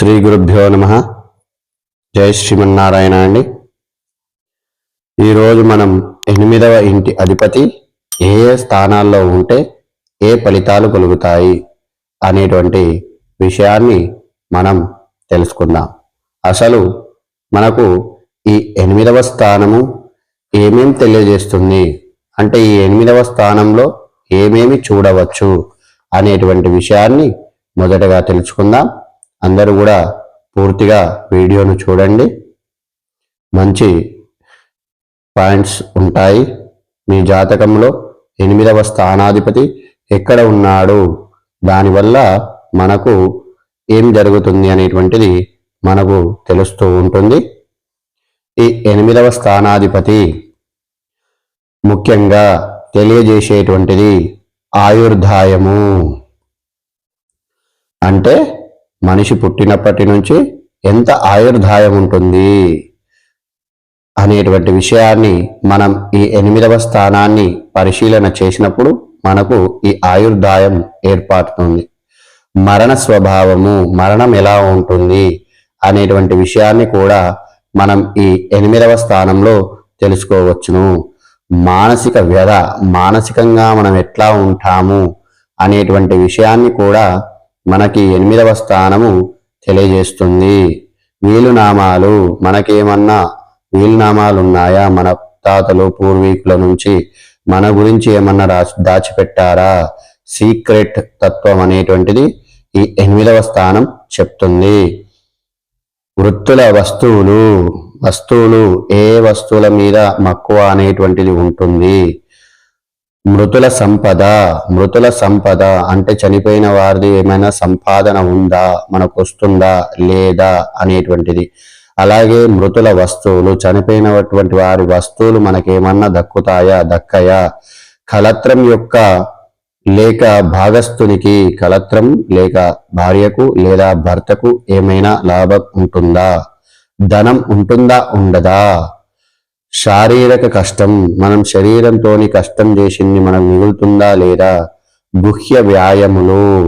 శ్రీ గురుభ్యో నమ. జై శ్రీమన్నారాయణ అండి. ఈరోజు మనం ఎనిమిదవ ఇంటి అధిపతి ఏ ఏ స్థానాల్లో ఉంటే ఏ ఫలితాలు కలుగుతాయి అనేటువంటి విషయాన్ని మనం తెలుసుకుందాం. అసలు మనకు ఈ ఎనిమిదవ స్థానము ఏమేం తెలియజేస్తుంది? అంటే ఈ ఎనిమిదవ స్థానంలో ఏమేమి చూడవచ్చు అనేటువంటి విషయాన్ని మొదటగా తెలుసుకుందాం. అందరూ కూడా పూర్తిగా వీడియోను చూడండి. మంచి పాయింట్స్ ఉంటాయి. మీ జాతకంలో ఎనిమిదవ స్థానాధిపతి ఎక్కడ ఉన్నాడు? దానివల్ల మనకు ఏం జరుగుతుంది అనేటువంటిది మనకు తెలుస్తూ ఉంటుంది. ఈ ఎనిమిదవ స్థానాధిపతి ముఖ్యంగా తెలియజేసేటువంటిది ఆయుర్దాయము. అంటే మనిషి పుట్టినప్పటి నుంచి ఎంత ఆయుర్దాయం ఉంటుంది అనేటువంటి విషయాన్ని మనం ఈ ఎనిమిదవ స్థానాన్ని పరిశీలన చేసినప్పుడు మనకు ఈ ఆయుర్దాయం ఏర్పడుతుంది. మరణ స్వభావము మరణం ఎలా ఉంటుంది అనేటువంటి విషయాన్ని కూడా మనం ఈ ఎనిమిదవ స్థానంలో తెలుసుకోవచ్చును. మానసిక వ్యధ మానసికంగా మనం ఎట్లా ఉంటాము అనేటువంటి విషయాన్ని కూడా మనకి ఎనిమిదవ స్థానము తెలియజేస్తుంది. వీలునామాలు మనకేమన్నా వీలునామాలు ఉన్నాయా మన తాతలు పూర్వీకుల నుంచి మన గురించి ఏమన్నా రాసి దాచిపెట్టారా? సీక్రెట్ తత్వం అనేటువంటిది ఈ ఎనిమిదవ స్థానం చెప్తుంది. వృత్తుల వస్తువులు వస్తువులు ఏ వస్తువుల మీద మక్కువ అనేటువంటిది ఉంటుంది? మృతుల సంపద మృతుల సంపద అంటే చనిపోయిన వారిది ఏమైనా సంపాదన ఉందా? మనకు వస్తుందా? లేదా? అనేటువంటిది. అలాగే మృతుల వస్తువులు చనిపోయినటువంటి వారి వస్తువులు మనకేమన్నా దక్కుతాయా? దక్కయా? కలత్రం యొక్క లేక భాగస్థునికి కలత్రం లేక భార్యకు లేదా భర్తకు ఏమైనా లాభం ఉంటుందా? ధనం ఉంటుందా? ఉండదా? శారీరక కష్టం మనం శరీరంతోని కష్టం చేసింది మనకు మిగులుతుందా లేదా? గుహ్య వ్యాయములు.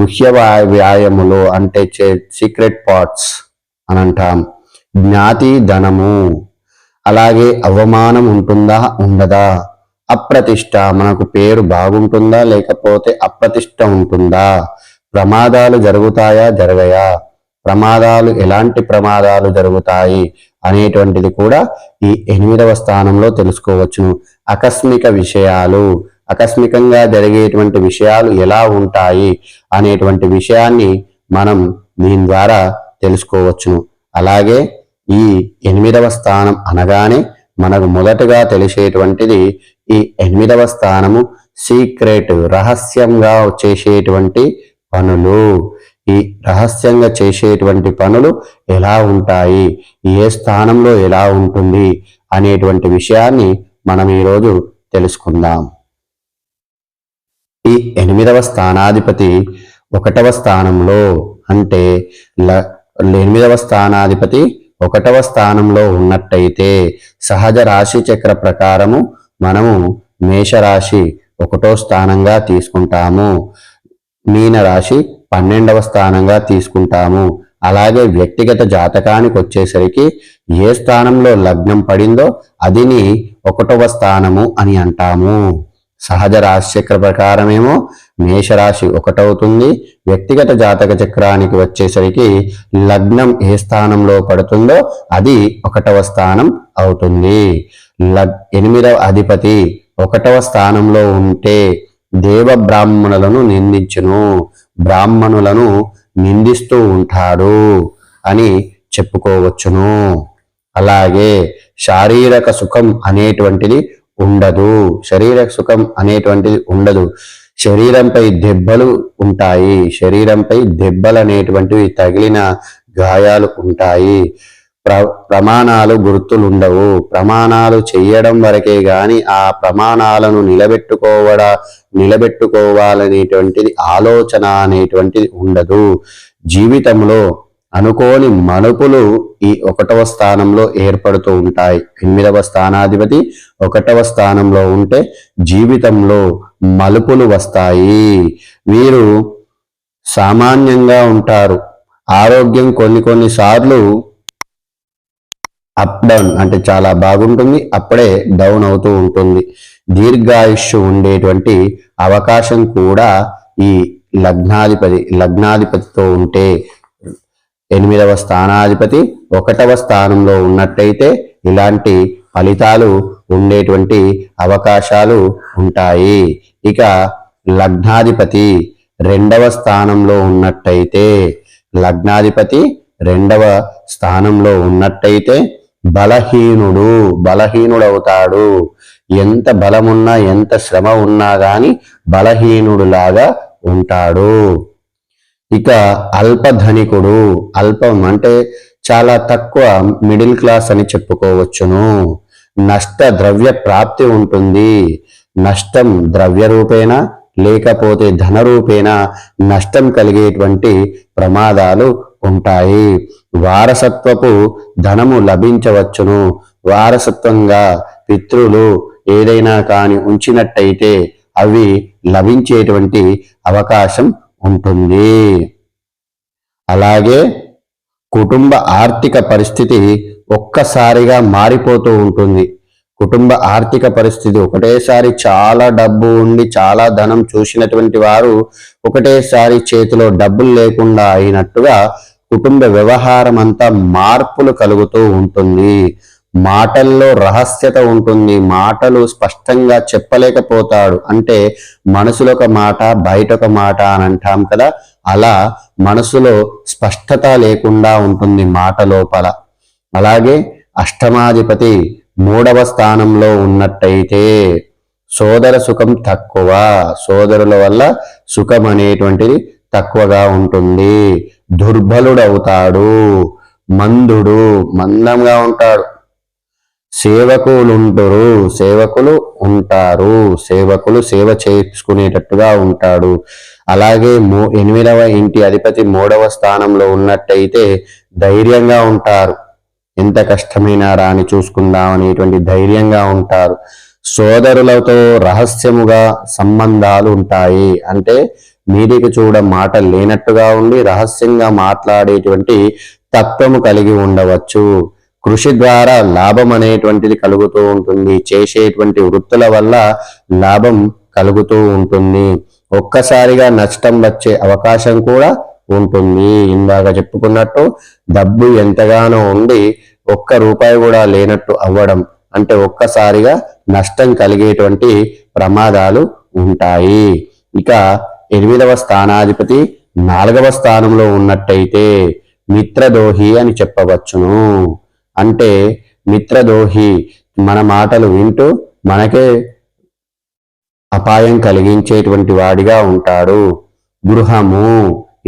గుహ్య వ్యా- వ్యాయములు అంటే సీక్రెట్ పార్ట్స్ అని అంటాం. జ్ఞాతి ధనము. అలాగే అవమానం ఉంటుందా? ఉండదా? అప్రతిష్ట మనకు పేరు బాగుంటుందా? లేకపోతే అప్రతిష్ట ఉంటుందా? ప్రమాదాలు జరుగుతాయా? జరగయా? ప్రమాదాలు ఎలాంటి ప్రమాదాలు జరుగుతాయి అనేటువంటిది కూడా ఈ ఎనిమిదవ స్థానంలో తెలుసుకోవచ్చును. ఆకస్మిక విషయాలు ఆకస్మికంగా జరిగేటువంటి విషయాలు ఎలా ఉంటాయి అనేటువంటి విషయాన్ని మనం దీని ద్వారా తెలుసుకోవచ్చును. అలాగే ఈ ఎనిమిదవ స్థానం అనగానే మనకు మొదటగా తెలిసేటువంటిది ఈ ఎనిమిదవ స్థానము సీక్రెట్ రహస్యంగా చేసేటువంటి పనులు. ఈ రహస్యంగా చేసేటువంటి పనులు ఎలా ఉంటాయి? ఏ స్థానంలో ఎలా ఉంటుంది? అనేటువంటి విషయాన్ని మనం ఈరోజు తెలుసుకుందాం. ఈ ఎనిమిదవ స్థానాధిపతి ఒకటవ స్థానంలో అంటే ల- ఎనిమిదవ స్థానాధిపతి ఒకటవ స్థానంలో ఉన్నట్టయితే సహజ రాశి చక్ర ప్రకారము మనము మేషరాశి ఒకటో స్థానంగా తీసుకుంటాము. మీన రాశి పన్నెండవ స్థానంగా తీసుకుంటాము. అలాగే వ్యక్తిగత జాతకానికి వచ్చేసరికి ఏ స్థానంలో లగ్నం పడిందో అదిని ఒకటవ స్థానము అని అంటాము. సహజ రాశి చక్ర ప్రకారమేమో మేషరాశి ఒకటవుతుంది. వ్యక్తిగత జాతక చక్రానికి వచ్చేసరికి లగ్నం ఏ స్థానంలో పడుతుందో అది ఒకటవ స్థానం అవుతుంది. లగ్ ఎనిమిదవ అధిపతి ఒకటవ స్థానంలో ఉంటే దేవ బ్రాహ్మణులను నిందించును. బ్రాహ్మణులను నిందిస్తూ ఉంటాడు అని చెప్పుకోవచ్చును. అలాగే శారీరక సుఖం అనేటువంటిది ఉండదు. శరీర సుఖం అనేటువంటిది ఉండదు. శరీరంపై దెబ్బలు ఉంటాయి. శరీరంపై దెబ్బలు అనేటువంటివి తగిలిన గాయాలు ఉంటాయి. ప్ర ప్రమాణాలు గుర్తులుండవు. ప్రమాణాలు చెయ్యడం వరకే గాని ఆ ప్రమాణాలను నిలబెట్టుకోవడ నిలబెట్టుకోవాలనేటువంటిది ఆలోచన అనేటువంటిది ఉండదు. జీవితంలో అనుకోని మలుపులు ఈ ఒకటవ స్థానంలో ఏర్పడుతూ ఉంటాయి. ఎనిమిదవ స్థానాధిపతి ఒకటవ స్థానంలో ఉంటే జీవితంలో మలుపులు వస్తాయి. వీరు సామాన్యంగా ఉంటారు. ఆరోగ్యం కొన్ని కొన్ని సార్లు అప్ డౌన్ అంటే చాలా బాగుంటుంది. అప్పుడే డౌన్ అవుతూ ఉంటుంది. దీర్ఘాయుష్యు ఉండేటువంటి అవకాశం కూడా ఈ లగ్నాధిపతి లగ్నాధిపతితో ఉంటే ఎనిమిదవ స్థానాధిపతి ఒకటవ స్థానంలో ఉన్నట్టయితే ఇలాంటి ఫలితాలు ఉండేటువంటి అవకాశాలు ఉంటాయి. ఇక లగ్నాధిపతి రెండవ స్థానంలో ఉన్నట్టయితే లగ్నాధిపతి రెండవ స్థానంలో ఉన్నట్టయితే బలహీనుడు బలహీనుడవుతాడు. ఎంత బలమున్నా ఎంత శ్రమ ఉన్నా గాని బలహీనుడులాగా ఉంటాడు. ఇక అల్పధనికుడు అల్పం అంటే చాలా తక్కువ మిడిల్ క్లాస్ అని చెప్పుకోవచ్చును. నష్ట ద్రవ్య ప్రాప్తి ఉంటుంది. నష్టం ద్రవ్య రూపేణ లేకపోతే ధన రూపేణ నష్టం కలిగేటువంటి ప్రమాదాలు ఉంటాయి. వారసత్వపు ధనము లభించవచ్చును. వారసత్వంగా పితృలు ఏదైనా కాని ఉంచినట్టయితే అవి లభించేటువంటి అవకాశం ఉంటుంది. అలాగే కుటుంబ ఆర్థిక పరిస్థితి ఒక్కసారిగా మారిపోతూ ఉంటుంది. కుటుంబ ఆర్థిక పరిస్థితి ఒకటేసారి చాలా డబ్బు ఉండి చాలా ధనం చూసినటువంటి వారు ఒకటేసారి చేతిలో డబ్బులు లేకుండా అయినట్టుగా కుటుంబ వ్యవహారం అంతా మార్పులు కలుగుతూ ఉంటుంది. మాటల్లో రహస్యత ఉంటుంది. మాటలు స్పష్టంగా చెప్పలేకపోతాడు. అంటే మనసులో ఒక మాట బయట ఒక మాట అని అంటాం కదా? అలా మనసులో స్పష్టత లేకుండా ఉంటుంది మాట లోపల. అలాగే అష్టమాధిపతి మూడవ స్థానంలో ఉన్నట్టయితే సోదర సుఖం తక్కువ. సోదరుల వల్ల సుఖం అనేటువంటిది తక్కువగా ఉంటుంది. దుర్బలుడవుతాడు. మందుడు మందంగా ఉంటాడు. సేవకులు ఉంటారు సేవకులు ఉంటారు. సేవకులు సేవ చేసుకునేటట్టుగా ఉంటాడు. అలాగే మూ ఎనిమిదవ ఇంటి అధిపతి మూడవ స్థానంలో ఉన్నట్టయితే ధైర్యంగా ఉంటారు. ఎంత కష్టమైనా రాని చూసుకుందాం అనేటువంటి ధైర్యంగా ఉంటారు. సోదరులతో రహస్యముగా సంబంధాలు ఉంటాయి అంటే మీదికి చూడ మాట లేనట్టుగా ఉండి రహస్యంగా మాట్లాడేటువంటి తత్వము కలిగి ఉండవచ్చు. కృషి ద్వారా లాభం అనేటువంటిది కలుగుతూ ఉంటుంది. చేసేటువంటి వృత్తుల వల్ల లాభం కలుగుతూ ఉంటుంది. ఒక్కసారిగా నష్టం వచ్చే అవకాశం కూడా ఉంటుంది. ఇందాక చెప్పుకున్నట్టు డబ్బు ఎంతగానో ఉండి ఒక్క రూపాయి కూడా లేనట్టు అవ్వడం అంటే ఒక్కసారిగా నష్టం కలిగేటువంటి ప్రమాదాలు ఉంటాయి. ఇక ఎనిమిదవ స్థానాధిపతి నాలుగవ స్థానంలో ఉన్నట్టయితే మిత్రదోహి అని చెప్పవచ్చును. అంటే మిత్రదోహి మన మాటలు వింటూ మనకే అపాయం కలిగించేటువంటి వాడిగా ఉంటాడు. గృహము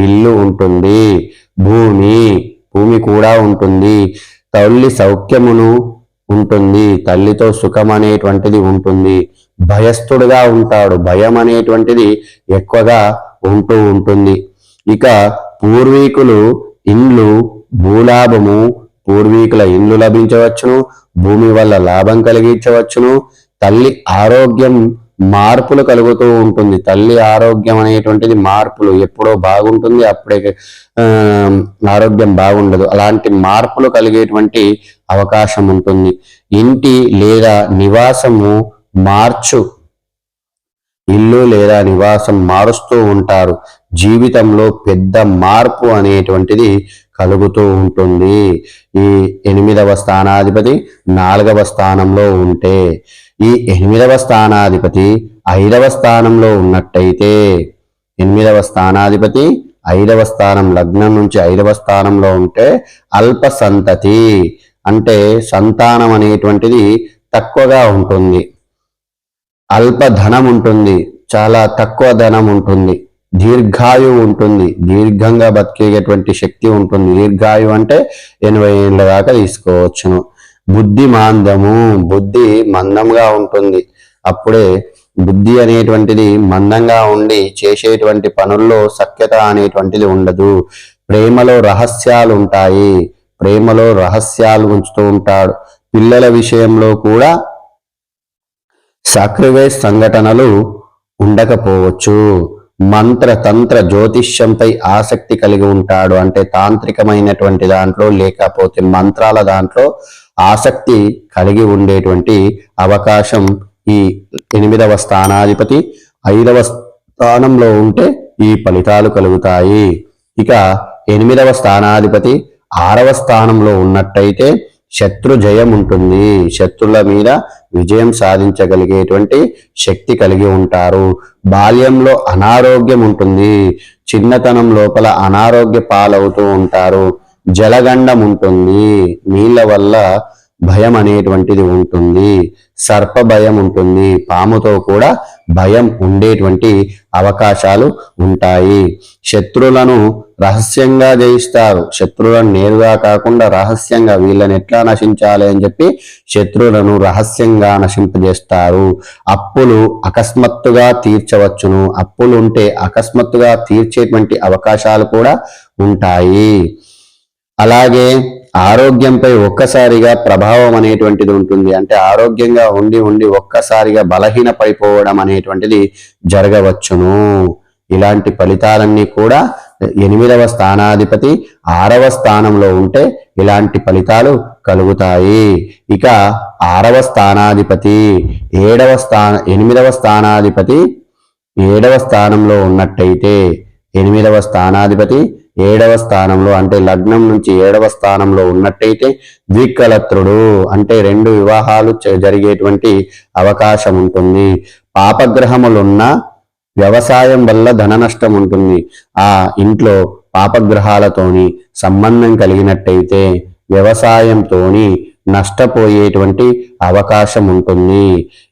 ఇల్లు ఉంటుంది భూమి భూమి కూడా ఉంటుంది తల్లి సౌఖ్యమును ఉంటుంది తల్లితో సుఖం అనేటువంటిది ఉంటుంది. భయస్థుడుగా ఉంటాడు. భయం అనేటువంటిది ఎక్కువగా ఉంటూ ఉంటుంది. ఇక పూర్వీకులు ఇండ్లు భూలాభము పూర్వీకుల ఇండ్లు లభించవచ్చును భూమి వల్ల లాభం కలిగించవచ్చును. తల్లి ఆరోగ్యం మార్పులు కలుగుతూ ఉంటుంది. తల్లి ఆరోగ్యం అనేటువంటిది మార్పులు ఎప్పుడో బాగుంటుంది అప్పుడే ఆరోగ్యం బాగుండదు. అలాంటి మార్పులు కలిగేటువంటి అవకాశం ఉంటుంది. ఇంటి లేదా నివాసము మార్చు. ఇల్లు లేదా నివాసం మారుస్తూ ఉంటారు. జీవితంలో పెద్ద మార్పు అనేటువంటిది కలుగుతూ ఉంటుంది. ఈ ఎనిమిదవ స్థానాధిపతి నాలుగవ స్థానంలో ఉంటే ఈ ఎనిమిదవ స్థానాధిపతి ఐదవ స్థానంలో ఉన్నట్టయితే ఎనిమిదవ స్థానాధిపతి ఐదవ స్థానం లగ్నం నుంచి ఐదవ స్థానంలో ఉంటే అల్ప సంతతి అంటే సంతానం అనేటువంటిది తక్కువగా ఉంటుంది. అల్ప ధనం ఉంటుంది చాలా తక్కువ ధనం ఉంటుంది దీర్ఘాయు ఉంటుంది దీర్ఘంగా బతికేటువంటి శక్తి ఉంటుంది. దీర్ఘాయు అంటే ఎనభై ఏళ్ళ దాకా తీసుకోవచ్చును. బుద్ధి మాందము బుద్ధి మందంగా ఉంటుంది. అప్పుడే బుద్ధి అనేటువంటిది మందంగా ఉండి చేసేటువంటి పనుల్లో సఖ్యత అనేటువంటిది ఉండదు. ప్రేమలో రహస్యాలు ఉంటాయి ప్రేమలో రహస్యాలు ఉంచుతూ ఉంటాడు. పిల్లల విషయంలో కూడా సాక్రిఫైస్ సంఘటనలు ఉండకపోవచ్చు. మంత్ర తంత్ర జ్యోతిష్యంపై ఆసక్తి కలిగి ఉంటాడు అంటే తాంత్రికమైనటువంటి దాంట్లో లేకపోతే మంత్రాల దాంట్లో ఆసక్తి కలిగి ఉండేటువంటి అవకాశం ఈ ఎనిమిదవ స్థానాధిపతి ఐదవ స్థానంలో ఉంటే ఈ ఫలితాలు కలుగుతాయి. ఇక ఎనిమిదవ స్థానాధిపతి ఆరవ స్థానంలో ఉన్నట్టయితే శత్రు జయం ఉంటుంది. శత్రుల మీద విజయం సాధించగలిగేటువంటి శక్తి కలిగి ఉంటారు. బాల్యంలో అనారోగ్యం ఉంటుంది. చిన్నతనం లోపల అనారోగ్య పాలవుతూ ఉంటారు. జలగండం ఉంటుంది. నీళ్ళ వల్ల భయం అనేటువంటిది ఉంటుంది. సర్ప భయం ఉంటుంది. పాముతో కూడా భయం ఉండేటువంటి అవకాశాలు ఉంటాయి. శత్రులను రహస్యంగా జయిస్తారు. శత్రులను నేరుగా కాకుండా రహస్యంగా వీళ్ళని ఎట్లా నశించాలి అని చెప్పి శత్రువులను రహస్యంగా నశింపజేస్తారు. అప్పులు అకస్మాత్తుగా తీర్చవచ్చును. అప్పులు ఉంటే అకస్మాత్తుగా తీర్చేటువంటి అవకాశాలు కూడా ఉంటాయి. అలాగే ఆరోగ్యంపై ఒక్కసారిగా ప్రభావం అనేటువంటిది ఉంటుంది. అంటే ఆరోగ్యంగా ఉండి ఉండి ఒక్కసారిగా బలహీన పడిపోవడం అనేటువంటిది జరగవచ్చును. ఇలాంటి ఫలితాలన్నీ కూడా ఎనిమిదవ స్థానాధిపతి ఆరవ స్థానంలో ఉంటే ఇలాంటి ఫలితాలు కలుగుతాయి. ఇక ఆరవ స్థానాధిపతి ఏడవ స్థాన ఎనిమిదవ స్థానాధిపతి ఏడవ స్థానంలో ఉన్నట్టయితే ఎనిమిదవ స్థానాధిపతి ఏడవ స్థానంలో అంటే లగ్నం నుంచి ఏడవ స్థానంలో ఉన్నట్టయితే ద్వికలత్రుడు అంటే రెండు వివాహాలు జరిగేటువంటి అవకాశం ఉంటుంది. పాపగ్రహములున్న వ్యవసాయం వల్ల ధన నష్టం ఉంటుంది. ఆ ఇంట్లో పాపగ్రహాలతోని సంబంధం కలిగినట్టయితే వ్యవసాయంతోని నష్టపోయేటువంటి అవకాశం ఉంటుంది.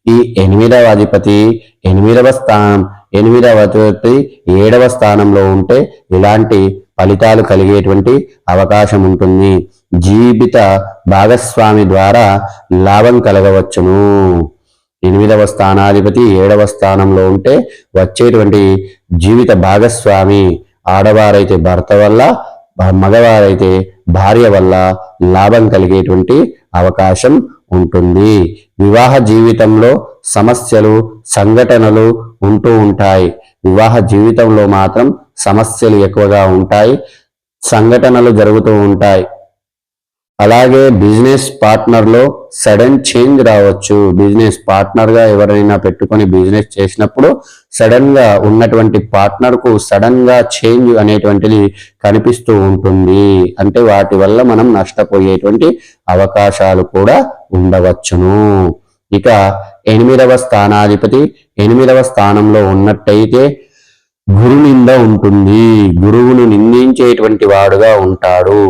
ఈ ఎనిమిదవ అధిపతి ఎనిమిదవ స్థానం ఎనిమిదవ అధిపతి ఏడవ స్థానంలో ఉంటే ఇలాంటి ఫలితాలు కలిగేటువంటి అవకాశం ఉంటుంది. జీవిత భాగస్వామి ద్వారా లాభం కలగవచ్చును. ఎనిమిదవ స్థానాధిపతి ఏడవ స్థానంలో ఉంటే వచ్చేటువంటి జీవిత భాగస్వామి ఆడవారైతే భర్త వల్ల మగవారైతే భార్య వల్ల లాభం కలిగేటువంటి అవకాశం ఉంటుంది. వివాహ జీవితంలో సమస్యలు సంఘటనలు ఉంటూ ఉంటాయి. వివాహ జీవితంలో మాత్రం సమస్యలు ఎక్కువగా ఉంటాయి సంఘటనలు జరుగుతూ ఉంటాయి. అలాగే బిజినెస్ పార్ట్నర్లో సడన్ చేంజ్ రావచ్చు. బిజినెస్ పార్ట్నర్గా ఎవరైనా పెట్టుకొని బిజినెస్ చేసినప్పుడు సడన్గా ఉన్నటువంటి పార్ట్నర్కు సడన్గా చేంజ్ అనేటువంటిది కనిపిస్తూ ఉంటుంది. అంటే వాటి వల్ల మనం నష్టపోయేటువంటి అవకాశాలు కూడా ఉండవచ్చును. ఇక ఎనిమిదవ స్థానాధిపతి ఎనిమిదవ స్థానంలో ఉన్నట్టయితే గురు నింద ఉంటుంది. గురువును నిందించేటువంటి వాడుగా ఉంటాడు.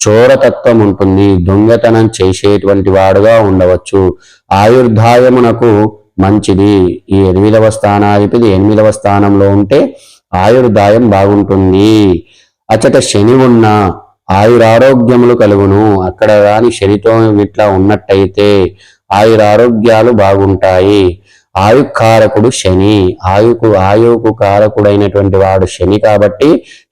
చోరతత్వం ఉంటుంది. దొంగతనం చేసేటువంటి వాడుగా ఉండవచ్చు. ఆయుర్దాయమునకు మంచిది. ఈ ఎనిమిదవ స్థానాధిపతి ఎనిమిదవ స్థానంలో ఉంటే ఆయుర్దాయం బాగుంటుంది. అచట శని ఉన్న ఆయురారోగ్యములు కలుగును. అక్కడ కాని శనితో ఇట్లా ఉన్నట్టయితే ఆయురారోగ్యాలు బాగుంటాయి. ఆయుకారకుడు శని. ఆయుకు ఆయుకు కారకుడైనటువంటి వాడు శని కాబట్టి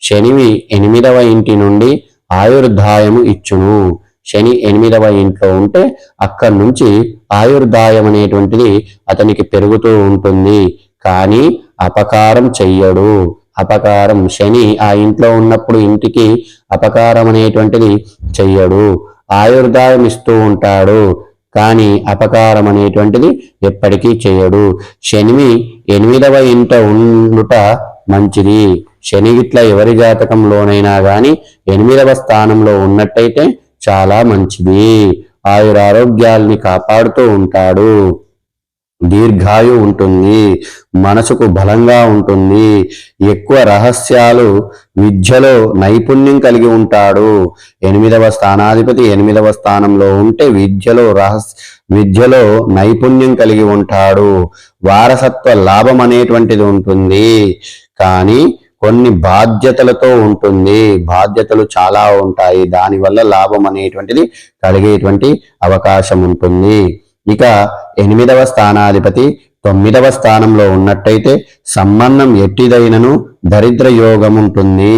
శనివి ఎనిమిదవ ఇంటి నుండి ఆయుర్దాయము ఇచ్చును. శని ఎనిమిదవ ఇంట్లో ఉంటే అక్కడి నుంచి ఆయుర్దాయం అనేటువంటిది అతనికి పెరుగుతూ ఉంటుంది. కానీ అపకారం చెయ్యడు. అపకారం శని ఆ ఇంట్లో ఉన్నప్పుడు ఇంటికి అపకారం అనేటువంటిది చెయ్యడు. ఆయుర్దాయం ఇస్తూ ఉంటాడు. కానీ అపకారం అనేటువంటిది ఎప్పటికీ చేయడు. శనివి ఎనిమిదవ ఇంట ఉండుట మంచిది. శని గిట్ల ఎవరి జాతకంలోనైనా గాని ఎనిమిదవ స్థానంలో ఉన్నట్టయితే చాలా మంచిది. ఆయురారోగ్యాల్ని కాపాడుతూ ఉంటాడు. దీర్ఘాయు ఉంటుంది మనసుకు బలంగా ఉంటుంది ఎక్కువ రహస్యాలు విద్యలో నైపుణ్యం కలిగి ఉంటాడు. ఎనిమిదవ స్థానాధిపతి ఎనిమిదవ స్థానంలో ఉంటే విద్యలో రహస్య విద్యలో నైపుణ్యం కలిగి ఉంటాడు. వారసత్వ లాభం అనేటువంటిది ఉంటుంది. కానీ కొన్ని బాధ్యతలతో ఉంటుంది. బాధ్యతలు చాలా ఉంటాయి. దానివల్ల లాభం అనేటువంటిది కలిగేటువంటి అవకాశం ఉంటుంది. ఇక ఎనిమిదవ స్థానాధిపతి తొమ్మిదవ స్థానంలో ఉన్నట్టయితే సంబంధం ఎట్టిదైనను దరిద్ర యోగం ఉంటుంది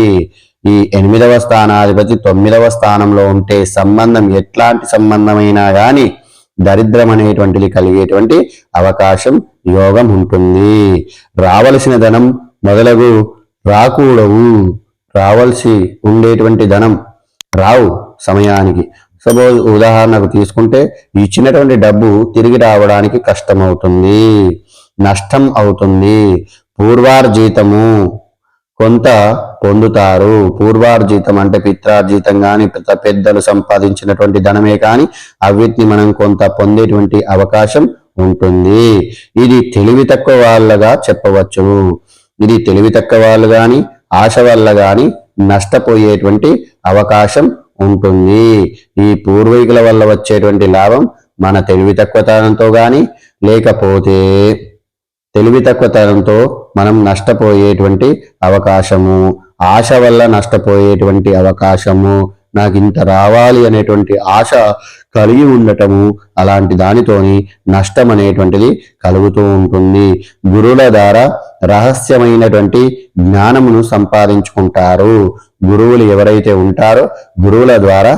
ఈ ఎనిమిదవ స్థానాధిపతి తొమ్మిదవ స్థానంలో ఉంటే సంబంధం ఎట్లాంటి సంబంధమైనా గాని దరిద్రం అనేటువంటిది కలిగేటువంటి అవకాశం యోగం ఉంటుంది రావలసిన ధనం మొదలగు రాకూడవు. రావాల్సి ఉండేటువంటి ధనం రావు సమయానికి. సపోజ్ ఉదాహరణకు తీసుకుంటే ఇచ్చినటువంటి డబ్బు తిరిగి రావడానికి కష్టమవుతుంది నష్టం అవుతుంది. పూర్వార్జితము కొంత పొందుతారు. పూర్వార్జితం అంటే పిత్రార్జితం కానీ పెద్ద పెద్దలు సంపాదించినటువంటి ధనమే కానీ అవిటిని మనం కొంత పొందేటువంటి అవకాశం ఉంటుంది. ఇది తెలివి తక్కువ వాళ్ళగా చెప్పవచ్చు. ఇది తెలివి తక్కువ వాళ్ళు కానీ ఆశ వల్ల కానీ నష్టపోయేటువంటి అవకాశం ఉంటుంది. ఈ పూర్వీకుల వల్ల వచ్చేటువంటి లాభం మన తెలివి తక్కువతనంతో కానీ లేకపోతే తెలివి తక్కువతనంతో మనం నష్టపోయేటువంటి అవకాశము. ఆశ వల్ల నష్టపోయేటువంటి అవకాశము. నాకు ఇంత రావాలి అనేటువంటి ఆశ కలిగి ఉండటము అలాంటి దానితోని నష్టం అనేటువంటిది కలుగుతూ ఉంటుంది. గురువుల ద్వారా రహస్యమైనటువంటి జ్ఞానమును సంపాదించుకుంటారు. గురువులు ఎవరైతే ఉంటారో గురువుల ద్వారా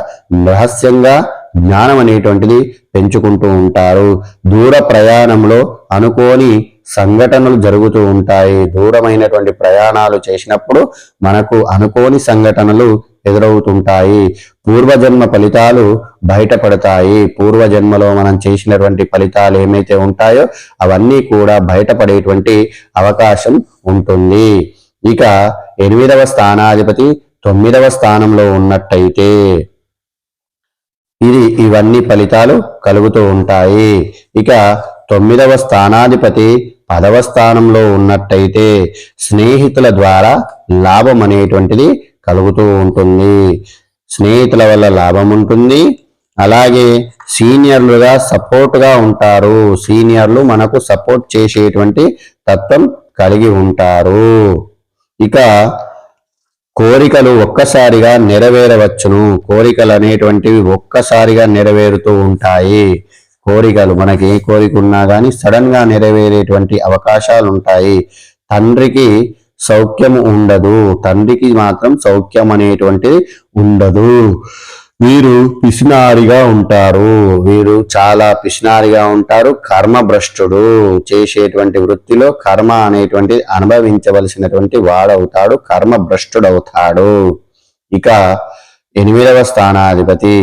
రహస్యంగా జ్ఞానం అనేటువంటిది పెంచుకుంటూ ఉంటారు. దూర ప్రయాణంలో అనుకోని సంఘటనలు జరుగుతూ ఉంటాయి. దూరమైనటువంటి ప్రయాణాలు చేసినప్పుడు మనకు అనుకోని సంఘటనలు ఎదురవుతుంటాయి. పూర్వజన్మ ఫలితాలు బయటపడతాయి. పూర్వజన్మలో మనం చేసినటువంటి ఫలితాలు ఏమైతే ఉంటాయో అవన్నీ కూడా బయటపడేటువంటి అవకాశం ఉంటుంది. ఇక ఎనిమిదవ స్థానాధిపతి తొమ్మిదవ స్థానంలో ఉన్నట్టయితే ఇది ఇవన్నీ ఫలితాలు కలుగుతూ ఉంటాయి. ఇక తొమ్మిదవ స్థానాధిపతి పదవ స్థానంలో ఉన్నట్టయితే స్నేహితుల ద్వారా లాభం అనేటువంటిది కలుగుతూ ఉంటుంది. స్నేహితుల వల్ల లాభం ఉంటుంది. అలాగే సీనియర్లుగా సపోర్ట్గా ఉంటారు. సీనియర్లు మనకు సపోర్ట్ చేసేటువంటి తత్వం కలిగి ఉంటారు. ఇక కోరికలు ఒక్కసారిగా నెరవేరవచ్చును. కోరికలు అనేటువంటివి ఒక్కసారిగా నెరవేరుతూ ఉంటాయి. కోరికలు మనకి ఏ కోరిక ఉన్నా కానీ సడన్గా నెరవేరేటువంటి అవకాశాలు ఉంటాయి తండ్రికి సౌఖ్యము ఉండదు. తండ్రికి మాత్రం సౌఖ్యం అనేటువంటిది ఉండదు. వీరు పిసినారిగా ఉంటారు. వీరు చాలా పిసినారిగా ఉంటారు. కర్మ భ్రష్టుడు చేసేటువంటి వృత్తిలో కర్మ అనేటువంటి అనుభవించవలసినటువంటి వాడవుతాడు. కర్మ భ్రష్టుడవుతాడు ఇక ఎనిమిదవ స్థానాధిపతి.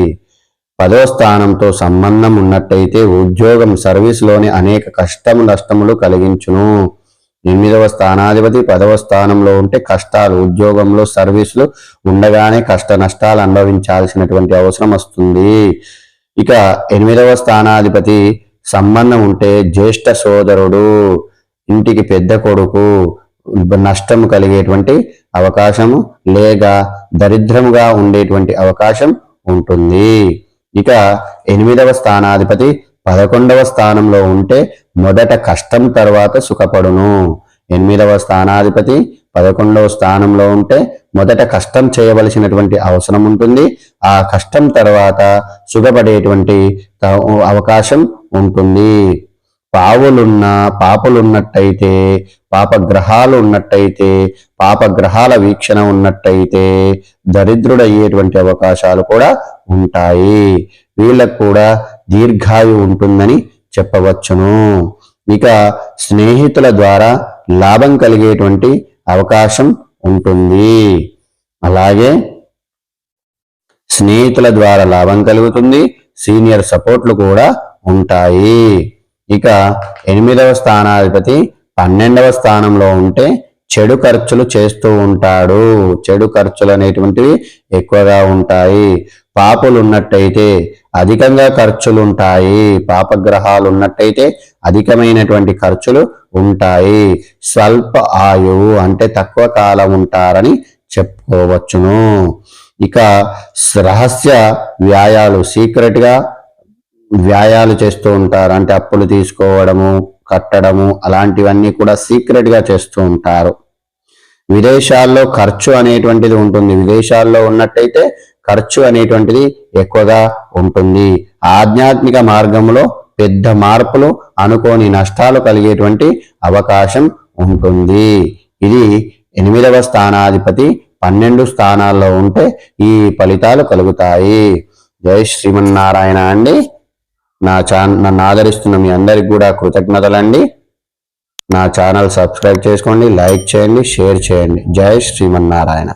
పదో స్థానంతో సంబంధం ఉన్నట్టయితే ఉద్యోగం సర్వీస్లోని అనేక కష్టము నష్టములు కలిగించును. ఎనిమిదవ స్థానాధిపతి పదవ స్థానంలో ఉంటే కష్టాలు ఉద్యోగంలో సర్వీసులు ఉండగానే కష్ట నష్టాలు అనుభవించాల్సినటువంటి అవసరం వస్తుంది. ఇక ఎనిమిదవ స్థానాధిపతి సంబంధం ఉంటే జ్యేష్ఠ సోదరుడు ఇంటికి పెద్ద కొడుకు నష్టము కలిగేటువంటి అవకాశము లేక దరిద్రముగా ఉండేటువంటి అవకాశం ఉంటుంది. ఇక ఎనిమిదవ స్థానాధిపతి పదకొండవ స్థానంలో ఉంటే మొదట కష్టం తర్వాత సుఖపడును. ఎనిమిదవ స్థానాధిపతి పదకొండవ స్థానంలో ఉంటే మొదట కష్టం చేయవలసినటువంటి అవసరం ఉంటుంది. ఆ కష్టం తర్వాత సుఖపడేటువంటి అవకాశం ఉంటుంది. పావులున్న పాపలున్నట్టయితే పాపగ్రహాలు ఉన్నట్టయితే పాపగ్రహాల వీక్షణ ఉన్నట్టయితే దరిద్రుడయ్యేటువంటి అవకాశాలు కూడా ఉంటాయి. వీళ్ళకు కూడా దీర్ఘాయు ఉంటుందని చెప్పవచ్చును. ఇక స్నేహితుల ద్వారా లాభం కలిగేటువంటి అవకాశం ఉంటుంది. అలాగే స్నేహితుల ద్వారా లాభం కలుగుతుంది సీనియర్ సపోర్ట్లు కూడా ఉంటాయి. ఇక ఎనిమిదవ స్థానాధిపతి పన్నెండవ స్థానంలో ఉంటే చెడు ఖర్చులు చేస్తూ ఉంటాడు. చెడు ఖర్చులు అనేటువంటివి ఎక్కువగా ఉంటాయి. పాపులు ఉన్నట్టయితే అధికంగా ఖర్చులుంటాయి. పాపగ్రహాలు ఉన్నట్టయితే అధికమైనటువంటి ఖర్చులు ఉంటాయి. స్వల్ప ఆయువు అంటే తక్కువ కాలం ఉంటారని చెప్పుకోవచ్చును. ఇక రహస్య వ్యాయాలు సీక్రెట్గా వ్యాయాలు చేస్తూ ఉంటారు. అంటే అప్పులు తీసుకోవడము కట్టడము అలాంటివన్నీ కూడా సీక్రెట్గా చేస్తూ ఉంటారు. విదేశాల్లో ఖర్చు అనేటువంటిది ఉంటుంది. విదేశాల్లో ఉన్నట్టయితే ఖర్చు అనేటువంటిది ఎక్కువగా ఉంటుంది. ఆధ్యాత్మిక మార్గంలో పెద్ద మార్పులు అనుకోని నష్టాలు కలిగేటువంటి అవకాశం ఉంటుంది. ఇది ఎనిమిదవ స్థానాధిపతి పన్నెండు స్థానాల్లో ఉంటే ఈ ఫలితాలు కలుగుతాయి. జై శ్రీమన్నారాయణ అండి. నా ఛాన్ నన్ను ఆదరిస్తున్న మీ అందరికి కూడా కృతజ్ఞతలండి. నా ఛానల్ సబ్స్క్రైబ్ చేసుకోండి లైక్ చేయండి షేర్ చేయండి. జై శ్రీమన్నారాయణ.